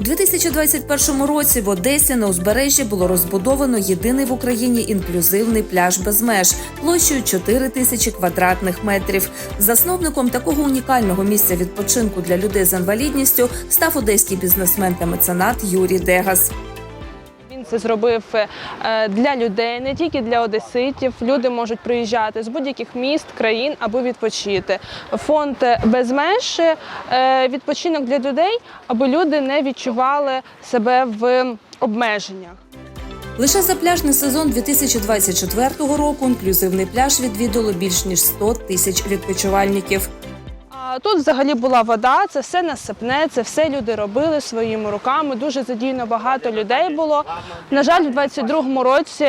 У 2021 році в Одесі на узбережжі було розбудовано єдиний в Україні інклюзивний пляж без меж площею 4 тисячі квадратних метрів. Засновником такого унікального місця відпочинку для людей з інвалідністю став одеський бізнесмен та меценат Юрій Дегас. Він це зробив е, для людей, не тільки для одеситів. Люди можуть приїжджати з будь-яких міст, країн аби відпочити. Фонд без меж е, відпочинок для людей, аби люди не відчували себе в обмеженнях. Лише за пляжний сезон 2024 року інклюзивний пляж відвідало більш ніж 100 тисяч відпочивальників. Тут взагалі була вода, це все насипне, це все люди робили своїми руками. Дуже задійно багато людей було. На жаль, у 22-му році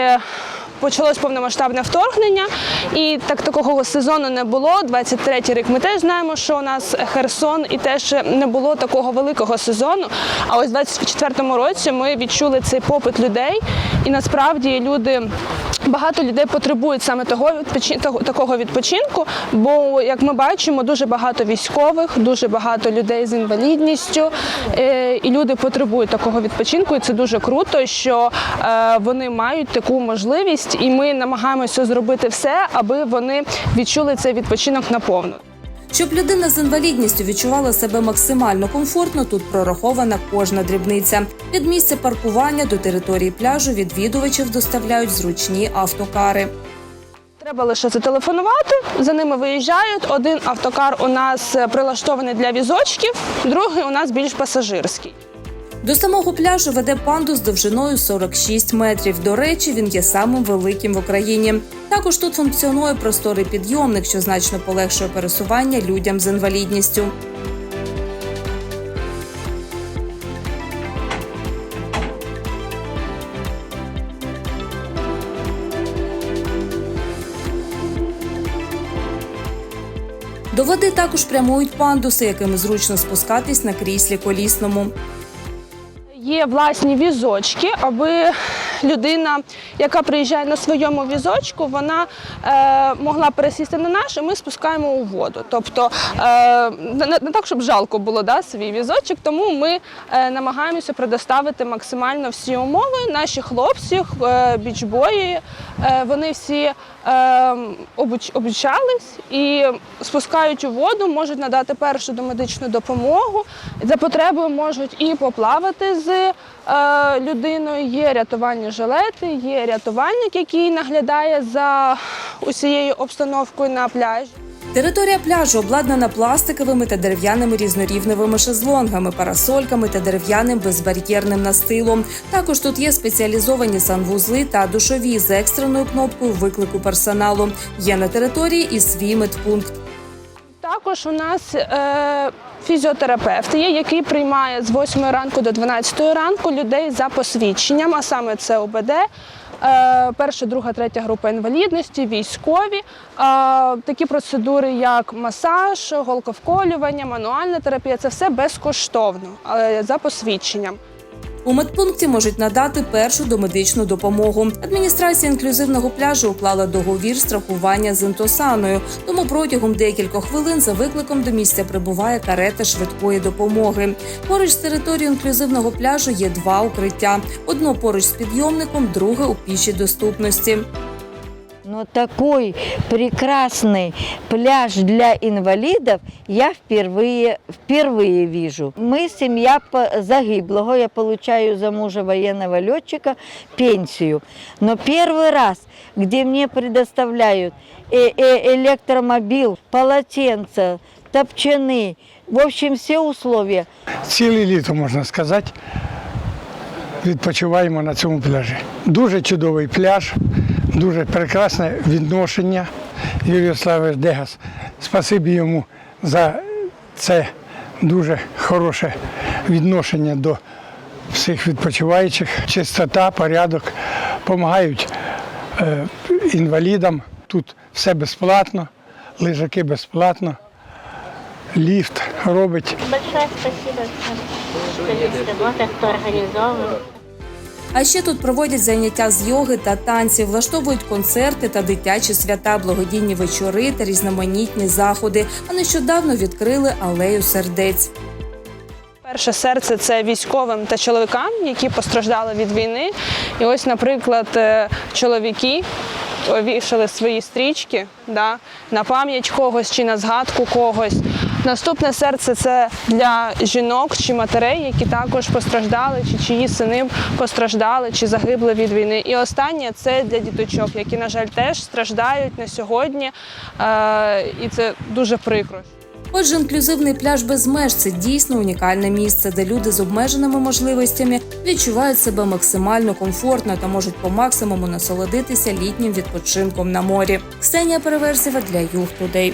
почалось повномасштабне вторгнення, і так такого сезону не було. 23-й рік ми теж знаємо, що у нас Херсон, і теж не було такого великого сезону. А ось у 24-му році ми відчули цей попит людей, і насправді люди. Багато людей потребують саме того відпочи- того- такого відпочинку, бо як ми бачимо, дуже багато військових, дуже багато людей з інвалідністю, е, і люди потребують такого відпочинку. І це дуже круто, що е, вони мають таку можливість, і ми намагаємося зробити все, аби вони відчули цей відпочинок наповну. Щоб людина з інвалідністю відчувала себе максимально комфортно, тут прорахована кожна дрібниця. Від місця паркування до території пляжу відвідувачів доставляють зручні автокари. Треба лише зателефонувати, за ними виїжджають. Один автокар у нас е, прилаштований для візочків, другий у нас більш пасажирський. До самого пляжу веде пандус довжиною 46 метрів. До речі, він є самим великим в Україні. Також тут функціонує просторий підйомник, що значно полегшує пересування людям з інвалідністю. До води також прямують пандуси, якими зручно спускатись на кріслі колісному. Є власні візочки, аби людина, яка приїжджає на своєму візочку, вона е, могла пересісти на наш, і ми спускаємо у воду. Тобто е, не, не так, щоб жалко було да, свій візочок, тому ми е, намагаємося предоставити максимально всі умови. Наші хлопці, е, бічбої, вони всі е, обуч, обучались і спускають у воду, можуть надати першу домедичну допомогу. За потребою можуть і поплавати з е, людиною. Є рятувальні жилети, є рятувальник, який наглядає за усією обстановкою на пляжі. Територія пляжу обладнана пластиковими та дерев'яними різнорівневими шезлонгами, парасольками та дерев'яним безбар'єрним настилом. Також тут є спеціалізовані санвузли та душові з екстреною кнопкою виклику персоналу. Є на території і свій медпункт. Також у нас е, фізіотерапевт є, який приймає з 8 ранку до 12 ранку людей за посвідченням, а саме це ОБД. Е, Перша, друга, третя група інвалідності, військові, Е, такі процедури, як масаж, голковколювання, мануальна терапія це все безкоштовно але за посвідченням. У медпункті можуть надати першу домедичну допомогу. Адміністрація інклюзивного пляжу уклала договір страхування з інтосаною, тому протягом декількох хвилин за викликом до місця прибуває карета швидкої допомоги. Поруч з територією інклюзивного пляжу є два укриття: одно поруч з підйомником, друге у пішій доступності. Но такой прекрасный пляж для инвалидов я впервые, впервые вижу. Мы семья по- загиблого, я получаю за мужа военного летчика пенсию. Но первый раз, где мне предоставляют э- э- электромобиль, полотенце, топчаны, в общем, все условия. Ціле літо, можна сказати, відпочиваємо на цьому пляжі. Дуже чудовий пляж, Дуже прекрасне відношення. Юрій Ярославович Дегас. Спасибі йому за це дуже хороше відношення до всіх відпочиваючих. Чистота, порядок, допомагають е, інвалідам. Тут все безплатно, лежаки безплатно, ліфт робить. Большое спасибо столицкой моды, кто организовывал. А ще тут проводять заняття з йоги та танців, влаштовують концерти та дитячі свята, благодійні вечори та різноманітні заходи. А нещодавно відкрили алею сердець. Перше серце це військовим та чоловікам, які постраждали від війни. І ось, наприклад, е, чоловіки вішали свої стрічки да, на пам'ять когось чи на згадку когось. Наступне серце це для жінок чи матерей, які також постраждали, чи чиї сини постраждали чи загибли від війни. І останнє це для діточок, які, на жаль, теж страждають на сьогодні. Е, і це дуже прикро. Отже, інклюзивний пляж без меж це дійсно унікальне місце, де люди з обмеженими можливостями відчувають себе максимально комфортно та можуть по максимуму насолодитися літнім відпочинком на морі. Ксенія Переверсєва для Юг Тудей.